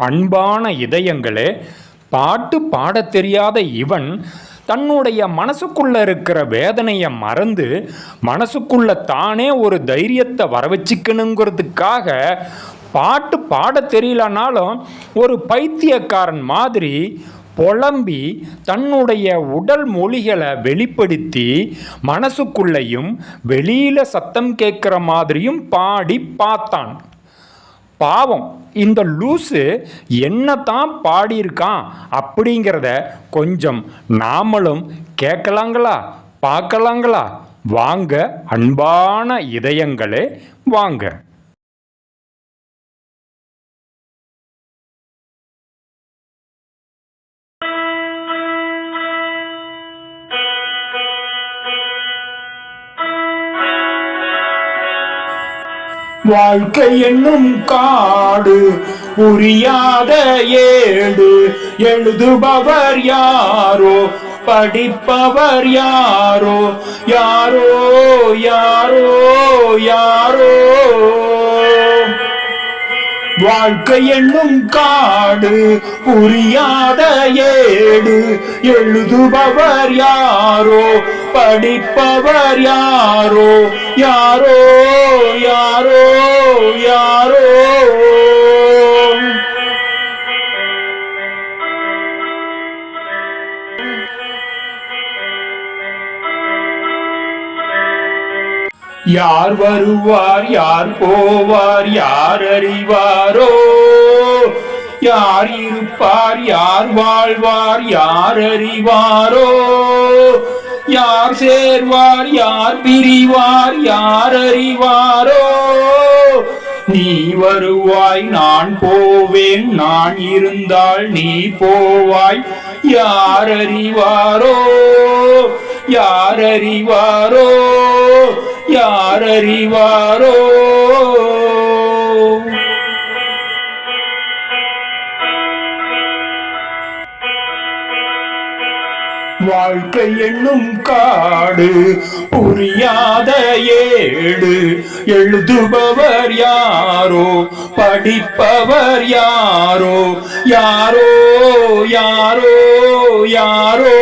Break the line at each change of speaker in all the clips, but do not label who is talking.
அன்பான இதயங்களே பாட்டு பாடத் தெரியாத இவன் தன்னுடைய மனசுக்குள்ள இருக்கிற வேதனையை மறந்து மனசுக்குள்ள தானே ஒரு தைரியத்தை வர வச்சுக்கணுங்கிறதுக்காக பாட்டு பாடத் தெரியலனாலும் ஒரு பைத்தியக்காரன் மாதிரி புலம்பி தன்னுடைய உடல் மொழிகளை வெளிப்படுத்தி மனசுக்குள்ளேயும் வெளியில சத்தம் கேட்குற மாதிரியும் பாடி பார்த்தான். பாவம். இந்த லூசு என்னத்தான் பாடியிருக்கான் அப்படிங்கிறத கொஞ்சம் நாமளும் கேட்கலாங்களா? பார்க்கலாங்களா? வாங்க அன்பான இதயங்களே வாங்க. வாழ்க்கை என்னும் காடு புரியாத ஏடு. எழுதுபவர் யாரோ படிப்பவர் யாரோ யாரோ யாரோ யாரோ. வாழ்க்கை என்னும் காடு புரியாத ஏடு. எழுதுபவர் யாரோ படிப்பவர் யாரோ யாரோ யாரோ யாரோ. யார் வருவார் யார் போவார் யார் அறிவாரோ? யார் இருப்பார் யார் வாழ்வார் யார் அறிவாரோ? யார் சேர்வார் யார் பிரிவார் யார் அறிவாரோ? நீ வருவாய் நான் போவேன் நான் இருந்தால் நீ போவாய். யார் அறிவாரோ? யார் அறிவாரோ? யார் அறிவாரோ வாழ்க்கை என்னும் காடு புரியாத ஏடு. எழுதுபவர் யாரோ? படிப்பவர் யாரோ? யாரோ? யாரோ? யாரோ?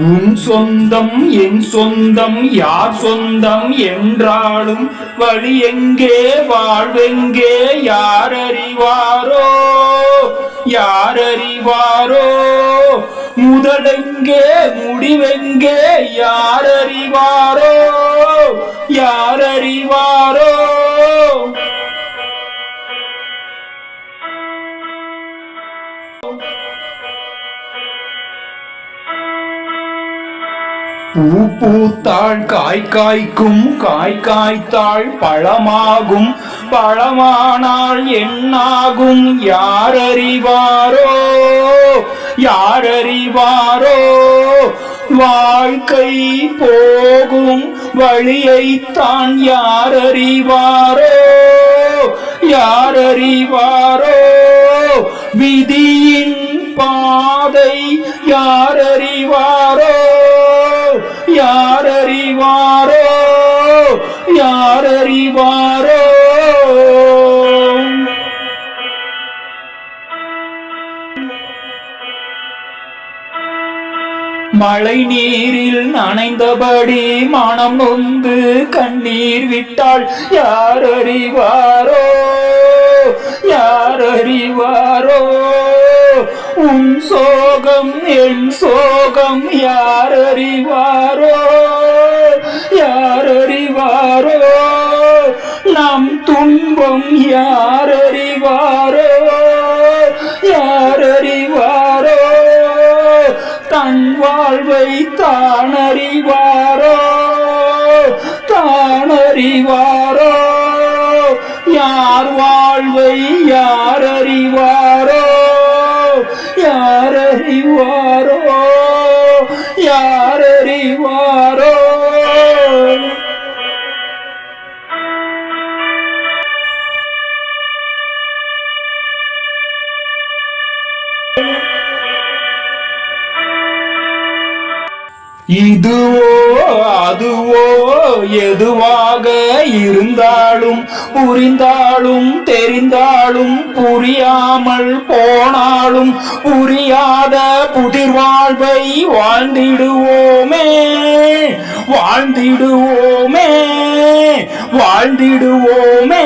உன் சொந்தம் என் சொந்தம் யார் சொந்தம் என்றாலும் வழி எங்கே வாழ்வெங்கே யார் அறிவாரோ? யார் அறிவாரோ? முதலெங்கே முடிவெங்கே யார் அறிவாரோ? யார் அறிவாரோ? பூத்தாள் காய் காய்க்கும் காய் காய்த்தாள் பழமாகும் பழமானால் என்னாகும் யார் அறிவாரோ யார் அறிவாரோ வாழ்க்கை போகும் வழியைத்தான் யார் அறிவாரோ யார் யார் அறிவாரோ மழை நீரில் நனைந்தபடி மனம் நொந்து கண்ணீர் விட்டால் யார் அறிவாரோ யார் அறிவாரோ உன் சோகம் என் சோகம் யார் அறிவாரோ யார் அறிவாரோ? நம் துன்பம் யார் அறிவாரோ? யார் அறிவாரோ? தன் வாழ்வை தானறிவாரோ தானறிவாரோ யார் வாழ்வை யார் இதுவோ அதுவோ எதுவாக இருந்தாலும் புரிந்தாலும் தெரிந்தாலும் புரியாமல் போனாலும் புரியாத புதிர் வாழ்வை வாழ்ந்திடுவோமே வாழ்ந்திடுவோமே வாழ்ந்திடுவோமே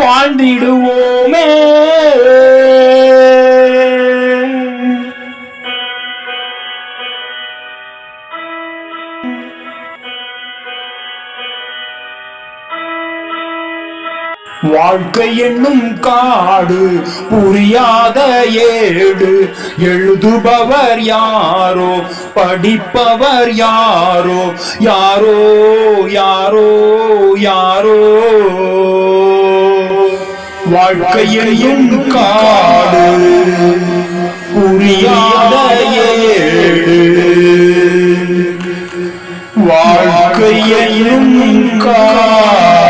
வாழ்ந்திடுவோமே. வாழ்க்கை என்னும் காடு புரியாத ஏடு. எழுதுபவர் யாரோ படிப்பவர் யாரோ யாரோ யாரோ யாரோ. வாழ்க்கை என்னும் காடு புரியாத ஏடு. வாழ்க்கை என்னும் காடு.